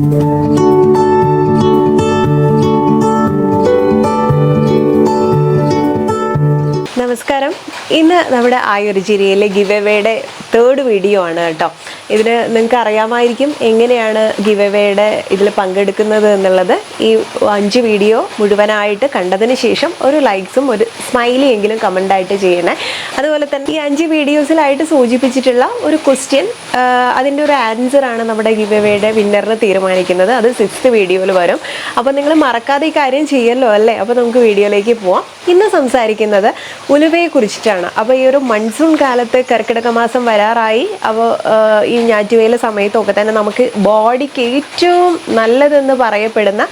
Música ഇന്ന് നമ്മുടെ ആയുർജിരിയിലെ ഗിവ് എവേയുടെ തേർഡ് വീഡിയോ ആണ് കേട്ടോ. ഇതിന് നിങ്ങൾക്ക് അറിയാമായിരിക്കും എങ്ങനെയാണ് ഗിവ് എവേയുടെ ഇതിൽ പങ്കെടുക്കുന്നത് എന്നുള്ളത്. ഈ അഞ്ച് വീഡിയോ മുഴുവനായിട്ട് കണ്ടതിന് ശേഷം ഒരു ലൈക്സും ഒരു സ്മൈലി എങ്കിലും കമന്റ് ആയിട്ട് ചെയ്യണേ. അതുപോലെ തന്നെ ഈ അഞ്ച് വീഡിയോസിലായിട്ട് സൂചിപ്പിച്ചിട്ടുള്ള ഒരു ക്വസ്റ്റ്യൻ അതിന്റെ ഒരു ആൻസറാണ് നമ്മുടെ ഗിവ് എവേയുടെ വിന്നറിന് തീരുമാനിക്കുന്നത്. അത് സിക്സ്ത് വീഡിയോയിൽ വരും. അപ്പോൾ നിങ്ങൾ മറക്കാതെ ഈ കാര്യം ചെയ്യല്ലോ അല്ലേ? അപ്പോൾ നമുക്ക് വീഡിയോയിലേക്ക് പോവാം. ഇന്ന് സംസാരിക്കുന്നത് ഉലുവയെ കുറിച്ചിട്ടാണ് അപ്പോൾ ഈ ഒരു മൺസൂൺ കാലത്ത് കർക്കിടക മാസം വരാറായി. അപ്പോൾ ഈ ഞാറ്റുവേല സമയത്തൊക്കെ തന്നെ നമുക്ക് ബോഡിക്ക് ഏറ്റവും നല്ലതെന്ന് പറയപ്പെടുന്ന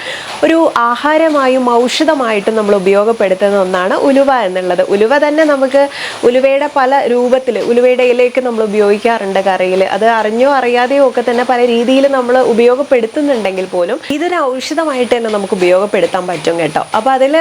ഒരു ആഹാരമായും ഔഷധമായിട്ടും നമ്മൾ ഉപയോഗപ്പെടുത്തുന്ന ഒന്നാണ് ഉലുവ എന്നുള്ളത്. ഉലുവ തന്നെ നമുക്ക് ഉലുവയുടെ പല രൂപത്തിൽ ഉലുവയുടെ ഇലയൊക്കെ നമ്മൾ ഉപയോഗിക്കാറുണ്ട് കറിയിൽ അത് അറിഞ്ഞോ അറിയാതെയോ ഒക്കെ തന്നെ പല രീതിയിൽ നമ്മൾ ഉപയോഗപ്പെടുത്തുന്നുണ്ടെങ്കിൽ പോലും ഇതൊരു ഔഷധമായിട്ട് തന്നെ നമുക്ക് ഉപയോഗപ്പെടുത്താൻ പറ്റും കേട്ടോ. അപ്പോൾ അതിൽ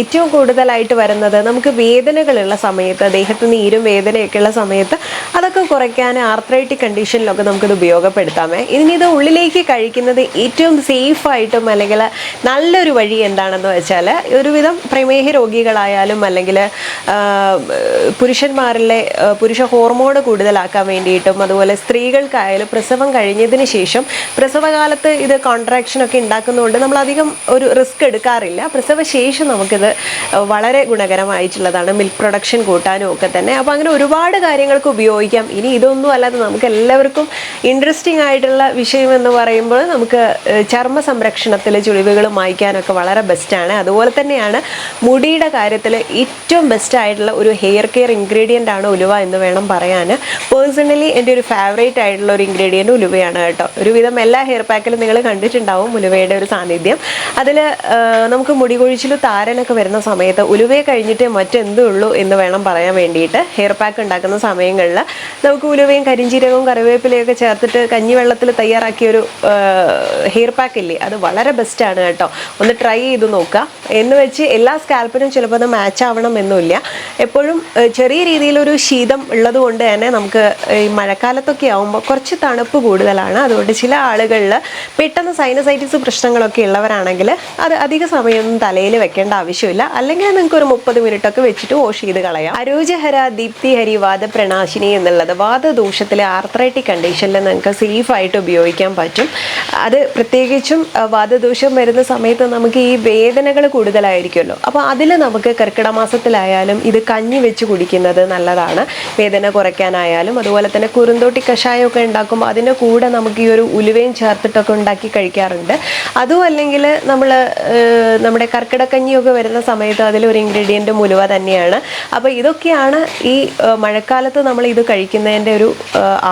ഏറ്റവും കൂടുതലായിട്ട് വരുന്നത് നമുക്ക് വേദനകളുള്ള സമയത്ത് ദേഹത്ത് നീരും വേദനയൊക്കെ ഉള്ള സമയത്ത് അതൊക്കെ കുറയ്ക്കാൻ ആർത്രൈറ്റിക് കണ്ടീഷനിലൊക്കെ നമുക്കിത് ഉപയോഗപ്പെടുത്താമേ. ഇനി ഇത് ഉള്ളിലേക്ക് കഴിക്കുന്നത് ഏറ്റവും സേഫായിട്ടും അല്ലെങ്കിൽ നല്ലൊരു വഴി എന്താണെന്ന് വെച്ചാൽ ഒരുവിധം പ്രമേഹ രോഗികളായാലും അല്ലെങ്കിൽ പുരുഷന്മാരിലെ പുരുഷ ഹോർമോൺ കൂടുതലാക്കാൻ വേണ്ടിയിട്ടും അതുപോലെ സ്ത്രീകൾക്കായാലും പ്രസവം കഴിഞ്ഞതിന് ശേഷം പ്രസവകാലത്ത് ഇത് കോൺട്രാക്ഷനൊക്കെ ഉണ്ടാക്കുന്നതുകൊണ്ട് നമ്മൾ അധികം ഒരു റിസ്ക് എടുക്കാറില്ല. പ്രസവശേഷം നമുക്കിത് വളരെ ഗുണകരമായിട്ടുള്ളതാണ്. മിൽക്ക് പ്രൊഡക്ഷൻ കൂട്ടാനും ഒക്കെ തന്നെ. അപ്പോൾ അങ്ങനെ ഒരുപാട് കാര്യങ്ങൾക്ക് ഉപയോഗിക്കാം. ഇനി ഇതൊന്നും അല്ലാതെ നമുക്ക് എല്ലാവർക്കും ഇൻട്രസ്റ്റിംഗ് ആയിട്ടുള്ള വിഷയം എന്ന് പറയുമ്പോൾ നമുക്ക് ചർമ്മ സംരക്ഷണത്തിൽ ചുളിവുകൾ മായ്ക്കാനൊക്കെ വളരെ ബെസ്റ്റാണ് അതുപോലെ തന്നെയാണ് മുടിയുടെ കാര്യത്തിൽ ഏറ്റവും ബെസ്റ്റ് ആയിട്ടുള്ള ഒരു ഹെയർ കെയർ ഇൻഗ്രീഡിയന്റ് ആണ് ഉലുവ എന്ന് വേണം പറയാൻ പേഴ്സണലി എന്റെ ഒരു ഫേവറേറ്റ് ആയിട്ടുള്ള ഒരു ഇൻഗ്രീഡിയന്റ് ഉലുവയാണ് കേട്ടോ. ഒരുവിധം എല്ലാ ഹെയർ പാക്കിലും നിങ്ങൾ കണ്ടിട്ടുണ്ടാവും ഉലുവയുടെ ഒരു സാന്നിധ്യം. അതിൽ നമുക്ക് മുടി കൊഴിച്ചിൽ താരനൊക്കെ വരുന്ന സമയത്ത് ഉലുവയെ കഴിഞ്ഞിട്ട് മറ്റെന്തേ ഉള്ളൂ എന്ന് വേണം പറയാൻ വേണ്ടിയിട്ട് ഹെയർ പാക്ക് ഉണ്ടാക്കുന്ന സമയങ്ങളിൽ നമുക്ക് ഉലുവയും കരിഞ്ചീരകവും കറിവേപ്പിലയൊക്കെ ചേർത്തിട്ട് കഞ്ഞിവെള്ളത്തിൽ തയ്യാറാക്കിയ ഒരു ഹെയർ പാക്ക് ഇല്ലേ? അത് വളരെ ബെസ്റ്റാണ് കേട്ടോ. ഒന്ന് ട്രൈ ചെയ്ത് നോക്കുക. എന്ന് വെച്ച് എല്ലാ സ്കാൽപ്പിനും ചിലപ്പോൾ അത് മാച്ച് ആവണം എന്നില്ല എപ്പോഴും ചെറിയ രീതിയിലൊരു ശീതം ഉള്ളത് കൊണ്ട് തന്നെ നമുക്ക് ഈ മഴക്കാലത്തൊക്കെ ആവുമ്പോൾ കുറച്ച് തണുപ്പ് കൂടുതലാണ്. അതുകൊണ്ട് ചില ആളുകളിൽ പെട്ടെന്ന് സൈനസൈറ്റിസ് പ്രശ്നങ്ങളൊക്കെ ഉള്ളവരാണെങ്കിൽ അത് അധിക സമയമൊന്നും തലയിൽ വെക്കേണ്ട ആവശ്യമില്ല. അല്ലെങ്കിൽ നിങ്ങൾക്ക് ഒരു മുപ്പത് മിനിറ്റൊക്കെ വെച്ചിട്ട് വാഷ് ചെയ്ത് കളയാം. അരോജഹര ദീപ്തി ഹരി വാദപ്രണാശിനി എന്നുള്ളത് വാദദോഷത്തിലെ ആർത്രൈറ്റിക് കണ്ടീഷനിൽ നമുക്ക് സേഫ് ആയിട്ട് ഉപയോഗിക്കാൻ പറ്റും. അത് പ്രത്യേകിച്ചും വാദദോഷം വരുന്ന സമയത്ത് നമുക്ക് ഈ വേദനകൾ കൂടുതലായിരിക്കുമല്ലോ. അപ്പോൾ അതിൽ നമുക്ക് കർക്കിടമാസത്തിലായാലും ഇത് കഞ്ഞി വെച്ച് കുടിക്കുന്നത് നല്ലതാണ്. വേദന കുറയ്ക്കാനായാലും അതുപോലെ തന്നെ കുറുന്തോട്ടി കഷായമൊക്കെ ഉണ്ടാക്കുമ്പോൾ അതിന്റെ കൂടെ നമുക്ക് ഈ ഒരു ഉലുവയും ചേർത്തിട്ടൊക്കെ ഉണ്ടാക്കി കഴിക്കാറുണ്ട്. അതും അല്ലെങ്കിൽ നമ്മൾ നമ്മുടെ കർക്കിടക്കഞ്ഞിയൊക്കെ വരുന്ന സമയത്ത് അതിലൊരു ഇൻഗ്രീഡിയന്റ് ഉലുവ തന്നെയാണ്. അപ്പോൾ ഇതൊക്കെയാണ് ഈ മഴക്കാലത്ത് നമ്മൾ ഇത് കഴിക്കുന്നതിന്റെ ഒരു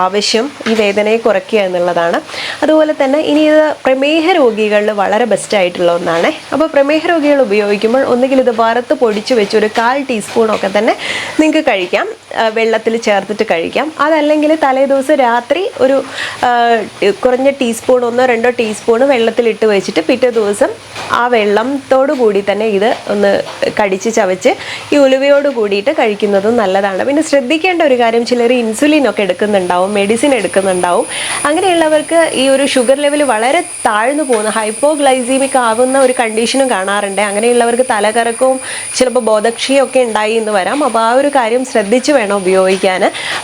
ആവശ്യം ഈ വേദനയെ കുറയ്ക്കുക എന്നുള്ളതാണ്. അതുപോലെ തന്നെ ഇനി ഇത് പ്രമേഹ രോഗികളിൽ വളരെ ബെസ്റ്റ് ആയിട്ടുള്ള ഒന്നാണ്. അപ്പോൾ പ്രമേഹ രോഗികൾ ഉപയോഗിക്കുമ്പോൾ ഒന്നുകിൽ ഇത് വറുത്ത് പൊടിച്ച് വെച്ച് ഒരു കാൽ ടീസ്പൂണൊക്കെ തന്നെ നിങ്ങൾക്ക് കഴിക്കാം. വെള്ളത്തിൽ ചേർത്തിട്ട് കഴിക്കാം. അതല്ലെങ്കിൽ തലേ ദിവസം രാത്രി ഒരു കുറഞ്ഞ ടീസ്പൂൺ ഒന്നോ രണ്ടോ ടീസ്പൂൺ വെള്ളത്തിലിട്ട് വെച്ചിട്ട് പിറ്റേ ദിവസം ആ വെള്ളത്തോടു കൂടി തന്നെ ഇത് ഒന്ന് കടിച്ച് ചവച്ച് ഈ ഉലുവയോട് കൂടിയിട്ട് കഴിക്കുന്നതും നല്ലതാണ്. പിന്നെ ശ്രദ്ധിക്കേണ്ട ഒരു കാര്യം ചിലർ ഇൻസുലിൻ ഒക്കെ എടുക്കുന്നുണ്ടാവും മെഡിസിൻ എടുക്കുന്നുണ്ടാവും. അങ്ങനെയുള്ളവർക്ക് ഈ ഒരു ഷുഗർ ലെവൽ വളരെ താഴ്ന്നു പോകുന്ന ഹൈപ്പോഗ്ലൈസീമിക് ആവുന്ന ഒരു കണ്ടീഷനും കാണാറുണ്ട്. അങ്ങനെയുള്ളവർക്ക് തലകറക്കവും ചിലപ്പോൾ ബോധക്ഷിയും ഒക്കെ ഉണ്ടായി എന്ന് വരാം. അപ്പോൾ ആ ഒരു കാര്യം ശ്രദ്ധിച്ച് വേണം ഉപയോഗിക്കാൻ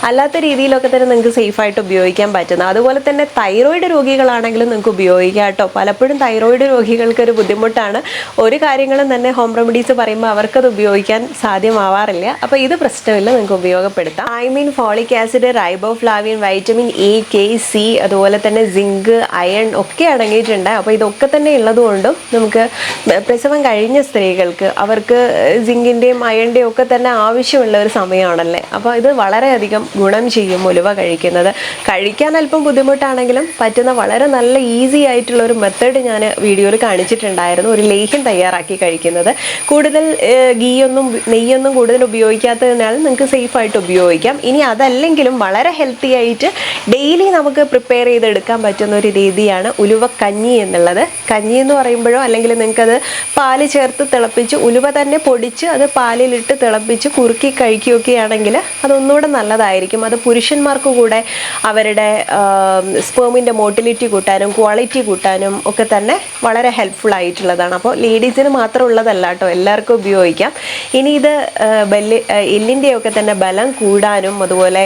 അല്ലാത്ത രീതിയിലൊക്കെ തന്നെ നിങ്ങൾക്ക് സേഫായിട്ട് ഉപയോഗിക്കാൻ പറ്റുന്ന. അതുപോലെ തന്നെ തൈറോയിഡ് രോഗികളാണെങ്കിലും നിങ്ങൾക്ക് ഉപയോഗിക്കാം കേട്ടോ. പലപ്പോഴും തൈറോയിഡ് രോഗികൾക്ക് ഒരു ബുദ്ധിമുട്ടാണ്. ഒരു കാര്യങ്ങളും തന്നെ ഹോം റെമഡീസ് പറയുമ്പോൾ അവർക്കത് ഉപയോഗിക്കാൻ സാധ്യമാവാറില്ല. അപ്പോൾ ഇത് പ്രശ്നമില്ല നിങ്ങൾക്ക് ഉപയോഗപ്പെടുത്താം. മീൻ folic acid riboflavin vitamin A K C അതുപോലെ തന്നെ സിങ്ക് അയൺ ഒക്കെ അടങ്ങിയിട്ടുണ്ട്. അപ്പോൾ ഇതൊക്കെ തന്നെ ഉള്ളതുകൊണ്ടും നമുക്ക് പ്രസവം കഴിഞ്ഞ സ്ത്രീകൾക്ക് അവർക്ക് സിങ്കിന്റെയും അയണിന്റെയും ഒക്കെ തന്നെ ആവശ്യമുള്ള ഒരു സമയമാണല്ലേ? അപ്പോൾ ഇത് വളരെയധികം ഗുണം ചെയ്യും ഉലുവ കഴിക്കുന്നത്. കഴിക്കാൻ അല്പം ബുദ്ധിമുട്ടാണെങ്കിലും പറ്റുന്ന വളരെ നല്ല ഈസി ആയിട്ടുള്ള ഒരു മെത്തേഡ് ഞാൻ വീഡിയോയിൽ കാണിച്ചിട്ടുണ്ടായിരുന്നു. ഒരു ലേഹ്യം തയ്യാറാക്കി കഴിക്കുന്നത്. കൂടുതൽ ഗീയൊന്നും നെയ്യൊന്നും കൂടുതൽ ഉപയോഗിക്കാൻ കുടിക്കാത്തതിനാൽ നിങ്ങൾക്ക് സേഫായിട്ട് ഉപയോഗിക്കാം. ഇനി അതല്ലെങ്കിലും വളരെ ഹെൽത്തി ആയിട്ട് ഡെയിലി നമുക്ക് പ്രിപ്പയർ ചെയ്തെടുക്കാൻ പറ്റുന്ന ഒരു രീതിയാണ് ഉലുവ കഞ്ഞി എന്നുള്ളത്. കഞ്ഞി എന്ന് പറയുമ്പോഴോ അല്ലെങ്കിൽ നിങ്ങൾക്കത് പാൽ ചേർത്ത് തിളപ്പിച്ച് ഉലുവ തന്നെ പൊടിച്ച് അത് പാലിലിട്ട് തിളപ്പിച്ച് കുറുക്കി കഴിക്കുകയൊക്കെയാണെങ്കിൽ അതൊന്നുകൂടെ നല്ലതായിരിക്കും. അത് പുരുഷന്മാർക്ക് കൂടെ അവരുടെ സ്പേമിന്റെ മോട്ടിലിറ്റി കൂട്ടാനും ക്വാളിറ്റി കൂട്ടാനും ഒക്കെ തന്നെ വളരെ ഹെൽപ്ഫുൾ ആയിട്ടുള്ളതാണ്. അപ്പോൾ ലേഡീസിന് മാത്രം ഉള്ളതല്ല കേട്ടോ എല്ലാവർക്കും ഉപയോഗിക്കാം. ഇനി ഇത് ആ, എല്ലിന്റെയൊക്കെ തന്നെ ബലം കൂടാനും അതുപോലെ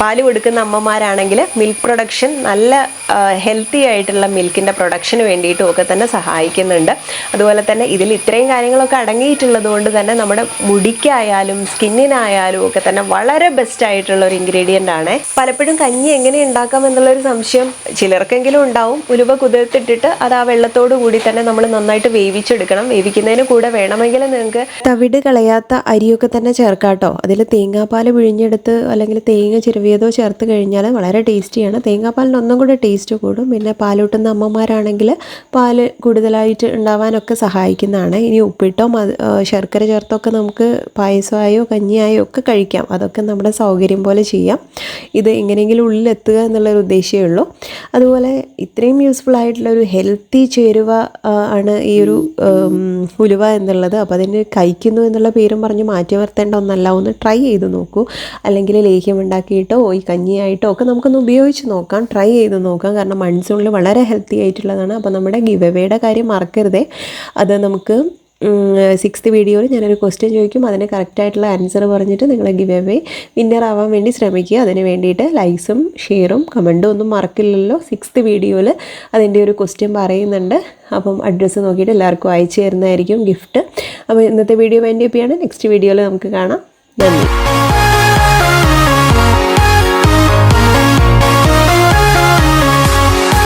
പാൽ കൊടുക്കുന്ന അമ്മമാരാണെങ്കിൽ മിൽക്ക് പ്രൊഡക്ഷൻ നല്ല ഹെൽത്തി ആയിട്ടുള്ള മിൽക്കിന്റെ പ്രൊഡക്ഷന് വേണ്ടിയിട്ടും ഒക്കെ തന്നെ സഹായിക്കുന്നുണ്ട്. അതുപോലെ തന്നെ ഇതിൽ ഇത്രയും കാര്യങ്ങളൊക്കെ അടങ്ങിയിട്ടുള്ളത് കൊണ്ട് തന്നെ നമ്മുടെ മുടിക്കായാലും സ്കിന്നിനായാലും ഒക്കെ തന്നെ വളരെ ബെസ്റ്റ് ആയിട്ടുള്ള ഒരു ഇൻഗ്രീഡിയന്റ് ആണ്. പലപ്പോഴും കഞ്ഞി എങ്ങനെ ഉണ്ടാക്കാം എന്നുള്ളൊരു സംശയം ചിലർക്കെങ്കിലും ഉണ്ടാവും. ഉലുവ കുതിർത്തിട്ടിട്ട് അത് ആ വെള്ളത്തോടു കൂടി തന്നെ നമ്മൾ നന്നായിട്ട് വേവിച്ചെടുക്കണം. വേവിക്കുന്നതിന് കൂടെ വേണമെങ്കിൽ നിങ്ങൾക്ക് തവിട് കളയാത്ത അരിയൊക്കെ തന്നെ ചേർക്കാട്ടോ. അതിൽ തേങ്ങാപ്പാൽ പിഴിഞ്ഞെടുത്ത് അല്ലെങ്കിൽ തേങ്ങ ചിരവിയതോ ചേർത്ത് കഴിഞ്ഞാൽ വളരെ ടേസ്റ്റിയാണ്. തേങ്ങാപ്പാലിന് ഒന്നും കൂടെ ടേസ്റ്റ് കൂടും. പിന്നെ പാലൂട്ടുന്ന അമ്മമാരാണെങ്കിൽ പാൽ കൂടുതലായിട്ട് ഉണ്ടാവാനൊക്കെ സഹായിക്കുന്നതാണ്. ഇനി ഉപ്പിട്ടോ ശർക്കര ചേർത്തോ ഒക്കെ നമുക്ക് പായസമായോ കഞ്ഞിയായോ ഒക്കെ കഴിക്കാം. അതൊക്കെ നമ്മുടെ സൗകര്യം പോലെ ചെയ്യാം. ഇത് എങ്ങനെയെങ്കിലും ഉള്ളിലെത്തുക എന്നുള്ളൊരു ഉദ്ദേശമേ ഉള്ളൂ. അതുപോലെ ഇത്രയും യൂസ്ഫുൾ ആയിട്ടുള്ളൊരു ഹെൽത്തി ചേരുവ ആണ് ഈ ഒരു ഉലുവ എന്നുള്ളത്. അപ്പോൾ അതിന് കഴിക്കുന്നു എന്നുള്ള പേരും പറഞ്ഞ് മാറ്റി നിർത്തേണ്ട ഒന്നല്ല. ഒന്ന് ട്രൈ ചെയ്ത് നോക്കൂ. അല്ലെങ്കിൽ ലേഹ്യം ഉണ്ടാക്കിയിട്ടോ ഈ കഞ്ഞിയായിട്ടോ ഒക്കെ നമുക്കൊന്ന് ഉപയോഗിച്ച് നോക്കാം. ട്രൈ ചെയ്ത് നോക്കാം. കാരണം മൺസൂണിൽ വളരെ ഹെൽത്തി ആയിട്ടുള്ളതാണ്. അപ്പോൾ നമ്മുടെ ഗിവ് എവേയുടെ കാര്യം മറക്കരുതേ. അത് നമുക്ക് സിക്സ്ത് വീഡിയോയിൽ ഞാനൊരു ക്വസ്റ്റ്യൻ ചോദിക്കും. അതിന് കറക്റ്റായിട്ടുള്ള ആൻസർ പറഞ്ഞിട്ട് നിങ്ങൾ ഗിവ് അവേ വിന്നർ ആവാൻ വേണ്ടി ശ്രമിക്കുക. അതിന് വേണ്ടിയിട്ട് ലൈക്സും ഷെയറും കമന്റും ഒന്നും മറക്കില്ലല്ലോ. സിക്സ്ത് വീഡിയോയിൽ അതിന്റെ ഒരു ക്വസ്റ്റ്യൻ പറയുന്നുണ്ട്. അപ്പം അഡ്രസ്സ് നോക്കിയിട്ട് എല്ലാവർക്കും അയച്ചു തരുന്നതായിരിക്കും ഗിഫ്റ്റ് അപ്പോൾ ഇന്നത്തെ വീഡിയോ വേണ്ടി നെക്സ്റ്റ് വീഡിയോയിൽ നമുക്ക് കാണാം. നന്ദി.